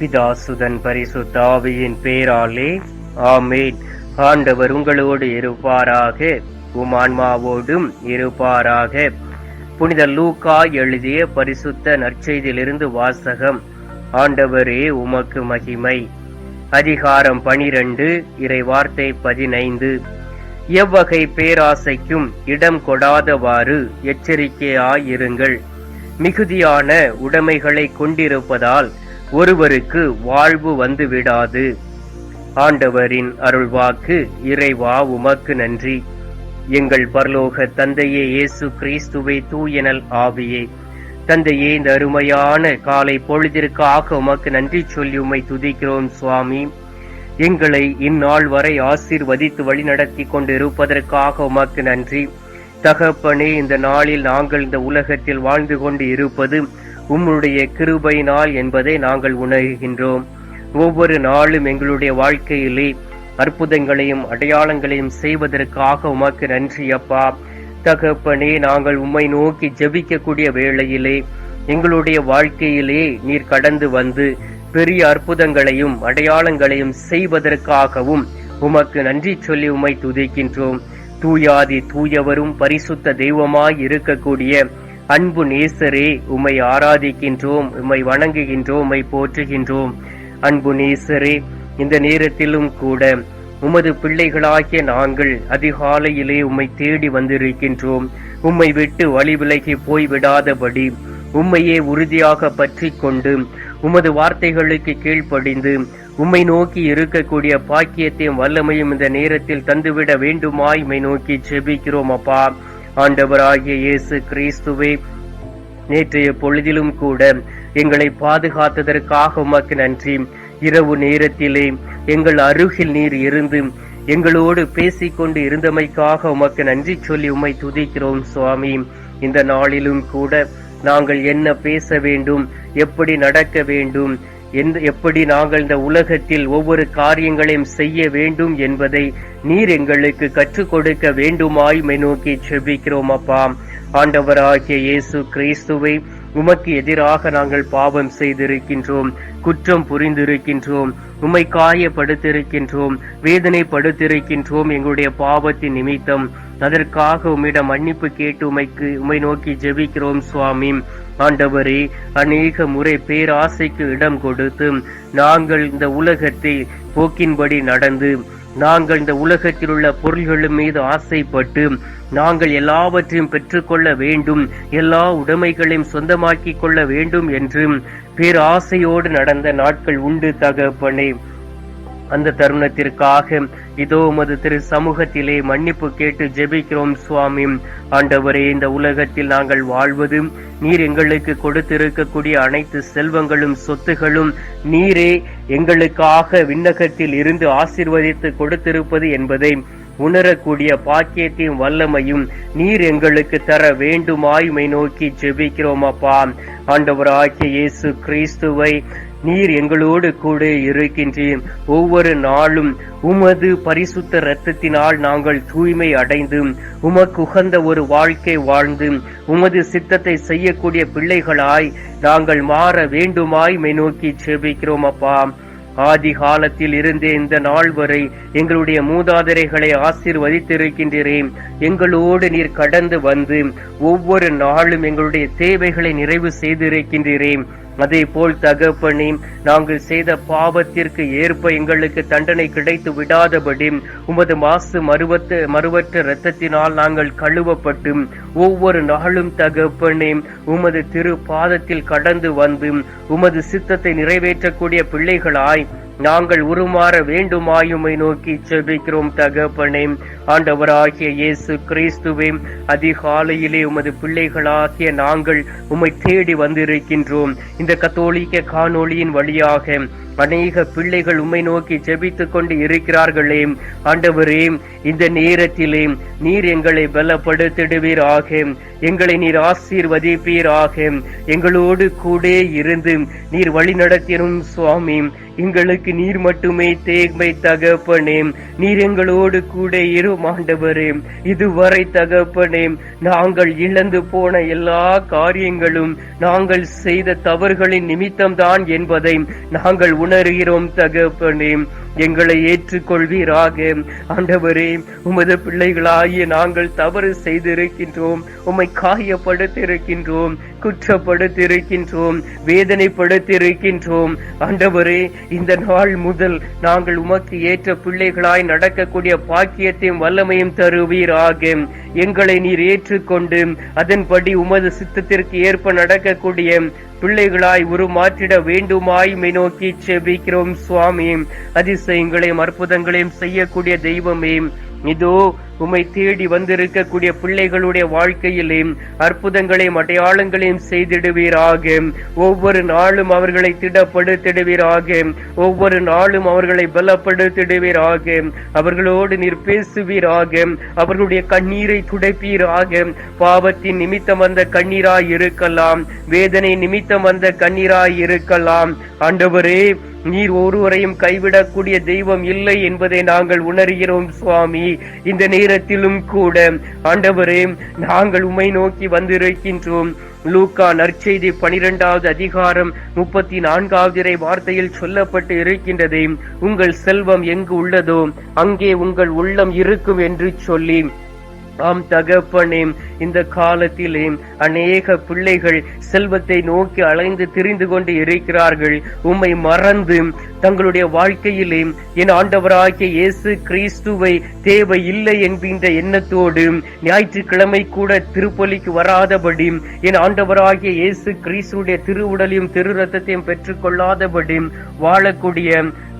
பிதாசுதன் பரிசுத்தாவியின் பேராலே ஆமேன். ஆண்டவர் உங்களோடு இருப்பாராக உமான்மாவோடும் இருப்பாராக. புனித லூக்கா எழுதிய பரிசுத்த நற்செய்தியிலிருந்து வாசகம் ஆண்டவரே உமக்கு மகிமை. அதிகாரம் பனிரெண்டு இறை வார்த்தை பதினைந்து. எவ்வகை பேராசைக்கும் இடம் கொடாதவாறு எச்சரிக்கையாயிருங்கள். மிகுதியான உடைமைகளை கொண்டிருப்பதால் ஒருவருக்கு வாழ்வு வந்து விடாது ஆண்டவரின் அருள்வாக்கு இறைவா உமக்கு நன்றி. எங்கள் பரலோக தந்தையே இயேசு கிறிஸ்துவை தூயனல் ஆவியே. தந்தையே இந்த அருமையான காலை பொழுதிற்காக உமக்கு நன்றி சொல்லி உம்மை துதிக்கிறோம் சுவாமி. எங்களை இந்நாள் வரை ஆசீர்வதித்து வழிநடத்தி கொண்டு இருப்பதற்காக உமக்கு நன்றி. தகப்பனே இந்த நாளில் நாங்கள் இந்த உலகத்தில் வாழ்ந்து கொண்டு இருப்பது உம்முடைய கிருபையினால் என்பதை நாங்கள் உணர்கின்றோம். ஒவ்வொரு நாளும் எங்களுடைய வாழ்க்கையிலே அற்புதங்களையும் அடையாளங்களையும் செய்வதற்காக உமக்கு நன்றி அப்பா. தகப்பனே நாங்கள் உம்மை நோக்கி ஜெபிக்கக்கூடிய வேளையிலே எங்களுடைய வாழ்க்கையிலே நீர் கடந்து வந்து பெரிய அற்புதங்களையும் அடையாளங்களையும் செய்வதற்காகவும் உமக்கு நன்றி சொல்லி உம்மை துதிக்கின்றோம். தூயாதி தூயவரும் பரிசுத்த தெய்வமாய் இருக்கக்கூடிய அன்பு நேசரே உம்மை ஆராதிக்கின்றோம் உம்மை வணங்குகின்றோம் உம்மை போற்றுகின்றோம். அன்பு நேசரே இந்த நேரத்திலும் கூட உமது பிள்ளைகளாகிய நாங்கள் அதிகாலையிலே உம்மை தேடி வந்திருக்கின்றோம். உம்மை விட்டு வழி விலகி போய் விடாதபடி உம்மையே உறுதியாக பற்றி கொண்டு உமது வார்த்தைகளுக்கு கீழ்ப்படிந்து உம்மை நோக்கி இருக்கக்கூடிய பாக்கியத்தையும் வல்லமையும் இந்த நேரத்தில் தந்துவிட வேண்டுமாய் உம்மை நோக்கி செபிக்கிறோம் அப்பா. ஆண்டவராகிய இயேசு கிறிஸ்துவே நேற்றைய பொழுதிலும் கூட எங்களை பாதுகாத்ததற்காக உமக்கு நன்றி. இரவு நேரத்திலே எங்கள் அருகில் நீர் இருந்து எங்களோடு பேசிக்கொண்டு இருந்தமைக்காக உமக்கு நன்றி சொல்லி உம்மை துதிக்கிறோம் சுவாமி. இந்த நாளிலும் கூட நாங்கள் என்ன பேச வேண்டும் எப்படி நடக்க வேண்டும் எந்த எப்படி நாங்கள் இந்த உலகத்தில் ஒவ்வொரு காரியங்களையும் செய்ய வேண்டும் என்பதை நீர் எங்களுக்கு கற்றுக் கொடுக்க வேண்டுமாய் நோக்கி செபிக்கிறோம் அப்பா. ஆண்டவராகிய இயேசு கிறிஸ்துவை உமக்கு எதிராக நாங்கள் பாவம் செய்திருக்கின்றோம் குற்றம் புரிந்திருக்கின்றோம் உம்மை காயப்படுத்திருக்கின்றோம் வேதனைப்படுத்திருக்கின்றோம் எங்களுடைய பாவத்தின் நிமித்தம். அதற்காக உம்மிடம் மன்னிப்பு கேட்டு உமைக்கு உம்மை நோக்கி ஜெபிக்கிறோம் சுவாமி. ஆண்டவரே அநேக முறை பேராசைக்கு இடம் கொடுத்து நாங்கள் இந்த உலகத்தை போக்கின்படி நடந்து நாங்கள் இந்த உலகத்தில் உள்ள பொருள்களும் மீது ஆசைப்பட்டு நாங்கள் எல்லாவற்றையும் பெற்றுக்கொள்ள வேண்டும் எல்லா உடைமைகளையும் சொந்தமாக்கிக் கொள்ள வேண்டும் என்று பேராசையோடு நடந்த நாட்கள் உண்டு தகப்பனே. அந்த தருணத்திற்காக இதோ உமது திரு சமூகத்திலே மன்னிப்பு கேட்டு ஜெபிக்கிறோம் சுவாமி. ஆண்டவரே இந்த உலகத்தில் நாங்கள் வாழ்வது நீர் எங்களுக்கு கொடுத்திருக்கக்கூடிய அனைத்து செல்வங்களும் சொத்துகளும் நீரே எங்களுக்காக விண்ணகத்தில் இருந்து ஆசிர்வதித்து கொடுத்திருப்பது என்பதை உணரக்கூடிய பாக்கியத்தையும் வல்லமையும் நீர் எங்களுக்கு தர வேண்டுமாய்மை நோக்கி ஜெபிக்கிறோம் அப்பா. ஆண்டவராகிய இயேசு கிறிஸ்துவை நீர் எங்களோடு கூட இருக்கின்றீர் ஒவ்வொரு நாளும் உமது பரிசுத்த இரத்தத்தினால் நாங்கள் தூய்மை அடைந்து உமக்கு உகந்த ஒரு வாழ்க்கை வாழ்ந்து உமது சித்தத்தை செய்யக்கூடிய பிள்ளைகளாய் நாங்கள் மாற வேண்டுமாய் மை நோக்கி செபிக்கிறோம் அப்பா. ஆதி காலத்தில் இருந்தே இந்த நாள் வரை எங்களுடைய மூதாதைரைகளை ஆசீர்வதித்திருக்கின்றேன் எங்களோடு நீர் கடந்து வந்து ஒவ்வொரு நாளும் எங்களுடைய தேவைகளை நிறைவு செய்திருக்கின்றேன் அதே போல் தகப்பனே நாங்கள் செய்த பாவத்திற்கு ஏற்ப எங்களுக்கு தண்டனை கிடைத்து விடாதபடி உமது மாசு மறுவத்த மறுவற்ற இரத்தத்தினால் நாங்கள் கழுவப்பட்டு ஒவ்வொரு நாளும் தகப்பனே உமது திரு பாதத்தில் கடந்து வந்து உமது சித்தத்தை நிறைவேற்றக்கூடிய பிள்ளைகளாய் நாங்கள் உருமாற வேண்டுமாயுமை நோக்கி செபிக்கிறோம் தகப்பனே. ஆண்டவராகிய இயேசு கிறிஸ்துவே அதிகாலையிலே உமது பிள்ளைகளாகிய நாங்கள் உம்மை தேடி வந்திருக்கின்றோம். இந்த கத்தோலிக்க காணொளியின் வழியாக அநேக பிள்ளைகள் உம்மை நோக்கி ஜெபித்து கொண்டு இருக்கிறார்களே. ஆண்டவரே இந்த நேரத்திலே நீர் எங்களை பலப்படுத்திடுவீர் ஆக எங்களை நீர் ஆசீர்வதிப்பீராக. எங்களோடு கூட இருந்து நீர் வழி நடத்தினும் சுவாமி. எங்களுக்கு நீர் மட்டுமே தேய்மை தகப்பனே. நீர் எங்களோடு கூட இரு வேண்டும் ஆண்டவரே. இதுவரை தகப்பனே நாங்கள் இழந்து போன எல்லா காரியங்களும் நாங்கள் செய்த தவறுகளின் நிமித்தம்தான் என்பதை நாங்கள் உணர்கிறோம் தகப்பனே. எங்களை ஏற்றுக்கொள்வீராக. ஆண்டவரே உமது பிள்ளைகளாகிய நாங்கள் தவறு செய்திருக்கின்றோம். உம்மை காயப்படுத்தியிருக்கின்றோம் குற்றப்படுத்தியிருக்கின்றோம் வேதனைப்படுத்தியிருக்கின்றோம். ஆண்டவரே இந்த நாள் முதல் நாங்கள் உமக்கு ஏற்ற பிள்ளைகளாய் நடக்கக்கூடிய பாக்கியத்தையும் வல்லமையும் தருவீராக. எங்களை நீர் ஏற்றுக்கொண்டு அதன்படி உமது சித்தத்திற்கு ஏற்ப நடக்கக்கூடிய பிள்ளைகளாய் உருமாற்றிட வேண்டுமாய் நோக்கி செபிக்கிறோம் சுவாமி. அதிசயங்களையும் அற்புதங்களையும் செய்யக்கூடிய தெய்வமே. இதோ உம்மை தேடி வந்திருக்கக்கூடிய பிள்ளைகளுடைய வாழ்க்கையிலும் அற்புதங்களையும் அடையாளங்களையும் செய்திடுவீராக. ஒவ்வொரு நாளும் அவர்களை திடப்படுத்திடுவீராக. ஒவ்வொரு நாளும் அவர்களை பலப்படுத்திடுவீராக. அவர்களோடு நீர் பேசுவீராக. அவர்களுடைய கண்ணீரை துடைப்பீராக. பாவத்தின் நிமித்தம் வந்த கண்ணீராய் இருக்கலாம். வேதனை நிமித்தம் வந்த கண்ணீராய் இருக்கலாம். ஆண்டவரே நீர் ஒருவரையும் கைவிடக்கூடிய தெய்வம் இல்லை என்பதை நாங்கள் உணர்கிறோம் சுவாமி. இந்த நேரத்திலும் கூட ஆண்டவரே நாங்கள் உமை நோக்கி வந்திருக்கின்றோம். லூக்கா நற்செய்தி பனிரெண்டாவது அதிகாரம் முப்பத்தி நான்காவது வார்த்தையில் சொல்லப்பட்டு இருக்கின்றதே உங்கள் செல்வம் எங்கு உள்ளதோ அங்கே உங்கள் உள்ளம் இருக்கும் என்று சொல்லி ஆம் தகப்பனே இந்த காலத்திலே அநேக பிள்ளைகள் செல்வத்தை நோக்கி அலைந்து திரிந்து கொண்டு இருக்கிறார்கள். உம்மை மறந்து தங்களுடைய வாழ்க்கையிலே என் ஆண்டவராகிய இயேசு கிறிஸ்துவை தேவை இல்லை என்கின்ற எண்ணத்தோடு ஞாயிற்றுக்கிழமை கூட திருப்பலிக்கு வராதபடி என் ஆண்டவராகிய இயேசு கிறிஸ்துடைய திருவுடலையும் திரு ரத்தத்தையும் பெற்றுக்கொள்ளாதபடி வாழக்கூடிய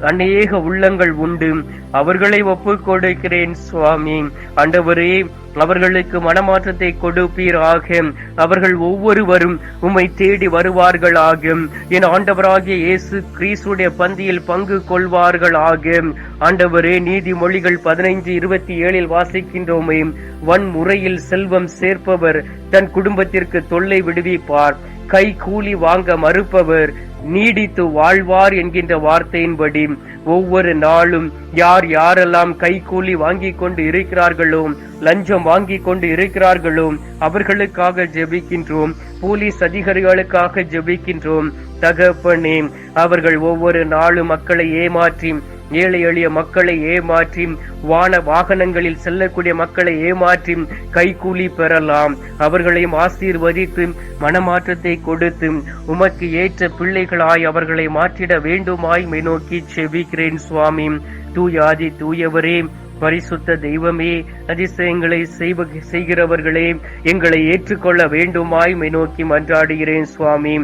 அநேக உள்ளங்கள் உண்டு. அவர்களை ஒப்புக் கொடுக்கிறேன் சுவாமி. ஆண்டவரே அவர்களுக்கு மனமாற்றத்தை கொடுப்பீராக. அவர்கள் ஒவ்வொருவரும் உம்மை தேடி வருவார்களாக. என் ஆண்டவராகிய இயேசு கிறிஸ்துடைய பந்தியில் பங்கு கொள்வார்களாக. ஆண்டவரே நீதிமொழிகள் பதினைந்து இருபத்தி ஏழில் வாசிக்கின்றோமே. வன்முறையில் செல்வம் சேர்ப்பவர் தன் குடும்பத்திற்கு தொல்லை விடுவிப்பார். கை கூலி வாங்க மறுப்பவர் நீடித்து வாழ்வார் என்கின்ற வார்த்தையின்படி ஒவ்வொரு நாளும் யார் யாரெல்லாம் கைக்கூலி வாங்கி கொண்டு இருக்கிறார்களோ லஞ்சம் வாங்கி கொண்டு இருக்கிறார்களோ அவர்களுக்காக ஜெபிக்கின்றோம் போலீஸ் அதிகாரிகளுக்காக ஜெபிக்கின்றோம். தகப்பனே அவர்கள் ஒவ்வொரு நாளும் மக்களை ஏமாற்றி ஏழை எளிய மக்களை ஏமாற்றி வான வாகனங்களில் செல்லக்கூடிய மக்களை ஏமாற்றி கைக்கூலி பெறலாம். அவர்களையும் ஆசீர்வதித்து மனமாற்றத்தை கொடுத்து உமக்கு ஏற்ற பிள்ளைகளாய் அவர்களை மாற்றிட வேண்டுமாய் மை நோக்கி செவிக்கிறேன் சுவாமி. தூயாதி தூயவரே பரிசுத்த தெய்வமே அதிசயங்களை செய்வ செய்கிறவர்களே எங்களை ஏற்றுக்கொள்ள வேண்டுமாய் மை நோக்கி மன்றாடுகிறேன் சுவாமி.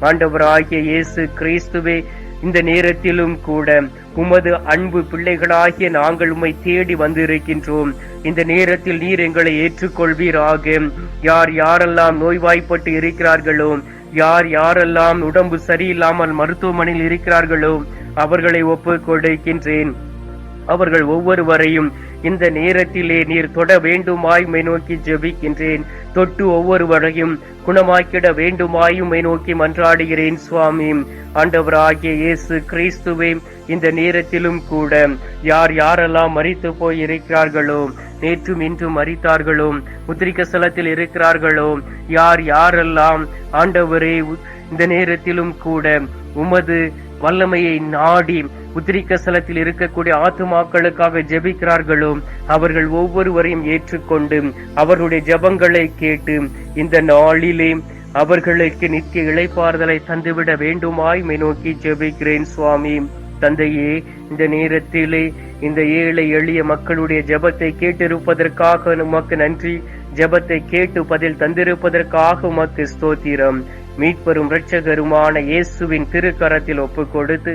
ஆண்டவராகிய இயேசு கிறிஸ்துவே இந்த நேரத்திலும் கூட உமது அன்பு பிள்ளைகளாகிய நாங்கள் உம்மை தேடி வந்திருக்கின்றோம். இந்த நேரத்தில் நீர் எங்களை ஏற்றுக்கொள்வீராக. யார் யாரெல்லாம் நோய்வாய்ப்பட்டு இருக்கிறார்களோ யார் யாரெல்லாம் உடம்பு சரியில்லாமல் மருத்துவமனையில் இருக்கிறார்களோ அவர்களை ஒப்புக் கொடுக்கின்றேன் அவர்கள் ஒவ்வொருவரையும் இந்த நேரத்திலே நீர் தொட வேண்டுமாய் நோக்கி ஜெபிக்கின்றேன். தொட்டு ஒவ்வொருவரையும் குணமாக்கிட வேண்டுமாயும் நோக்கி மன்றாடுகிறேன் சுவாமி. ஆண்டவராகிய இயேசு கிறிஸ்துவே இந்த நேரத்திலும் கூட யார் யாரெல்லாம் மறித்து போய் இருக்கிறார்களோ நேற்றும் இன்றும் மறித்தார்களோ முத்திரிக்க ஸ்தலத்தில் இருக்கிறார்களோ யார் யாரெல்லாம் ஆண்டவரே இந்த நேரத்திலும் கூட உமது வல்லமையை நாடி உத்திரிக்க ஸ்தலத்தில் இருக்கக்கூடிய ஆத்துமாக்களுக்காக ஜெபிக்கிறார்களோ அவர்கள் ஒவ்வொருவரையும் ஏற்றுக்கொண்டு அவர்களுடைய ஜெபங்களை கேட்டு இந்த நாளிலே அவர்களுக்கு நித்திய இழைப்பாறுதலை தந்துவிட வேண்டுமாய் நோக்கி ஜெபிக்கிறேன் சுவாமி. தந்தையே இந்த நேரத்திலே இந்த ஏழை எளிய மக்களுடைய ஜெபத்தை கேட்டிருப்பதற்காக உமக்கு நன்றி. ஜெபத்தை கேட்டு பதில் தந்திருப்பதற்காக உமக்கு ஸ்தோத்திரம். மீட்பெரும் இரட்சகருமான இயேசுவின் திருக்கரத்தில் ஒப்பு கொடுத்து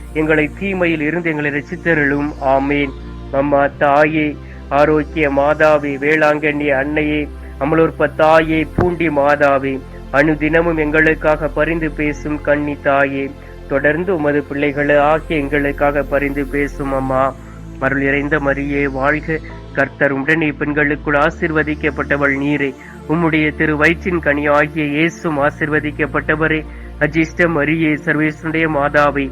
எங்களை தீமையில் இருந்து எங்களை ரசித்தருளும். ஆமேன். அம்மா தாயே ஆரோக்கிய மாதாவே வேளாங்கண்ணி அன்னையே அமலோற்ப தாயே பூண்டி மாதாவே அனுதினமும் எங்களுக்காக பரிந்து பேசும் கண்ணி தாயே தொடர்ந்து உமது பிள்ளைகளை ஆகிய எங்களுக்காக பரிந்து பேசும் அம்மா. அருள் இறைந்த மரியே வாழ்க. கர்த்தர் உடனே பெண்களுக்குள் ஆசிர்வதிக்கப்பட்டவள் நீரே. உம்முடைய திரு வயிற்றின் கனி ஆகிய இயேசும் ஆசிர்வதிக்கப்பட்டவரே. அஜிஷ்ட மரியே சர்வேசுடைய மாதாவை